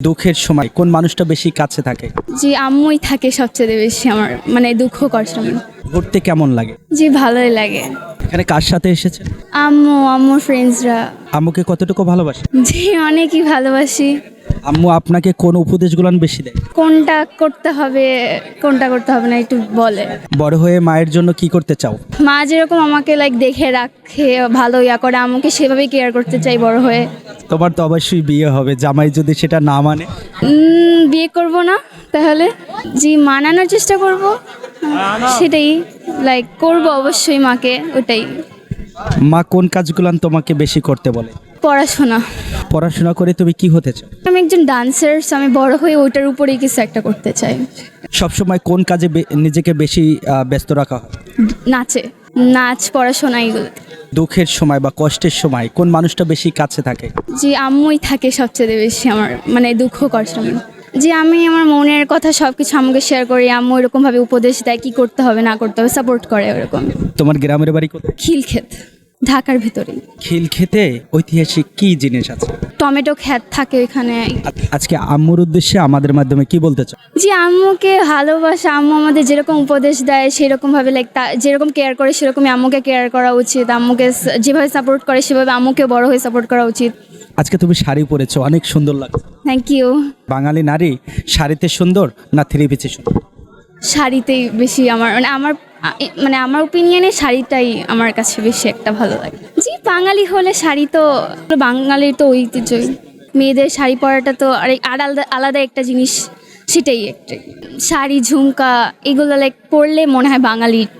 দুঃখের সময় কোন মানুষটা বেশি কাছে থাকে? জি আম্মুই থাকে সবচেয়ে বেশি আমার মানে দুঃখ কষ্ট ঘুরতে কেমন লাগে? জি ভালোই লাগে। এখানে কার সাথে এসেছে আম্মু আম্মুর ফ্রেন্ডসরা আম্মুকে কতটুকু ভালোবাসে? জি অনেকই ভালোবাসি। আম্মু আপনাকে কোন উপদেশগুলো বেশি দেয়? কোনটা করতে হবে কোনটা করতে হবে না একটু বলে। বড় হয়ে মায়ের জন্য কি করতে চাও? মা যেরকম আমাকে লাইক দেখে রাখে ভালো ইয়া করে আমাকে সেভাবেই কেয়ার করতে চাই বড় হয়ে। তোমার তো অবশ্যই বিয়ে হবে জামাই যদি সেটা না মানে? বিয়ে করব না তাহলে জি মানানোর চেষ্টা করব সেটাই লাইক করব অবশ্যই মাকে ওটাই। মা কোন কাজগুলো তোমাকে বেশি করতে বলে? পড়াশোনা। পড়াশোনা করে তুমি কি হতে চাও? আমি একজন ডান্সার্স আমি বড় হয়ে ওইটার উপরেই কিছু একটা করতে চাই। সবসময় কোন কাজে বে- নিজেকে বেশি আহ, ব্যস্ত রাখা হয়? নাচে নাচ পড়াশোনা এগুলো। দুঃখের সময় বা কষ্টের সময় কোন মানুষটা বেশি কাছে থাকে? জি আম্মুই থাকে সবচেয়ে বেশি আমার মানে দুঃখ কষ্ট জি আমি আমার মনের কথা সব কিছু আম্মুকে শেয়ার করি আম্মু এরকমভাবে উপদেশ দেয় কী করতে হবে না করতে হবে সাপোর্ট করে ওরকম। তোমার গ্রামের বাড়ি কোথায়? খিলক্ষেত। ঢাকার ভিতরেই। খিল খেতে ঐতিহাসিক কি জিনিস আছে? টমেটো খ্যাত থাকে এখানে আজকে আম্মুর উদ্দেশ্যে আমাদের মাধ্যমে কি বলতে চাও? জি আম্মুকে ভালোবাসা আম্মু আমাদের যেরকম উপদেশ দেয় সেরকমভাবে লাইক তা যেরকম কেয়ার করে সেরকমই আম্মুকে কেয়ার করা উচিত। আম্মুকে যেভাবে সাপোর্ট করে সেভাবে আম্মুকে বড় হয়ে সাপোর্ট করা উচিত। আজকে তুমি শাড়ি পরেছো অনেক সুন্দর লাগছে। থ্যাংক ইউ বাঙালি নারী শাড়িতে সুন্দর না থ্রি পিসে সুন্দর? শাড়িতেই বেশি আমার মানে আমার মানে আমার ওপিনিয়নে শাড়িটাই আমার কাছে বেশি একটা ভালো লাগে। জি, বাঙালি হলে শাড়ি তো, বাঙালির তো ঐতিহ্যই। মেয়েদের শাড়ি পরাটা তো আরেক আলাদা আলাদা একটা জিনিস, সেটাই একটা শাড়ি, ঝুমকা, এগুলো লাইক পরলে মনে হয় বাঙালি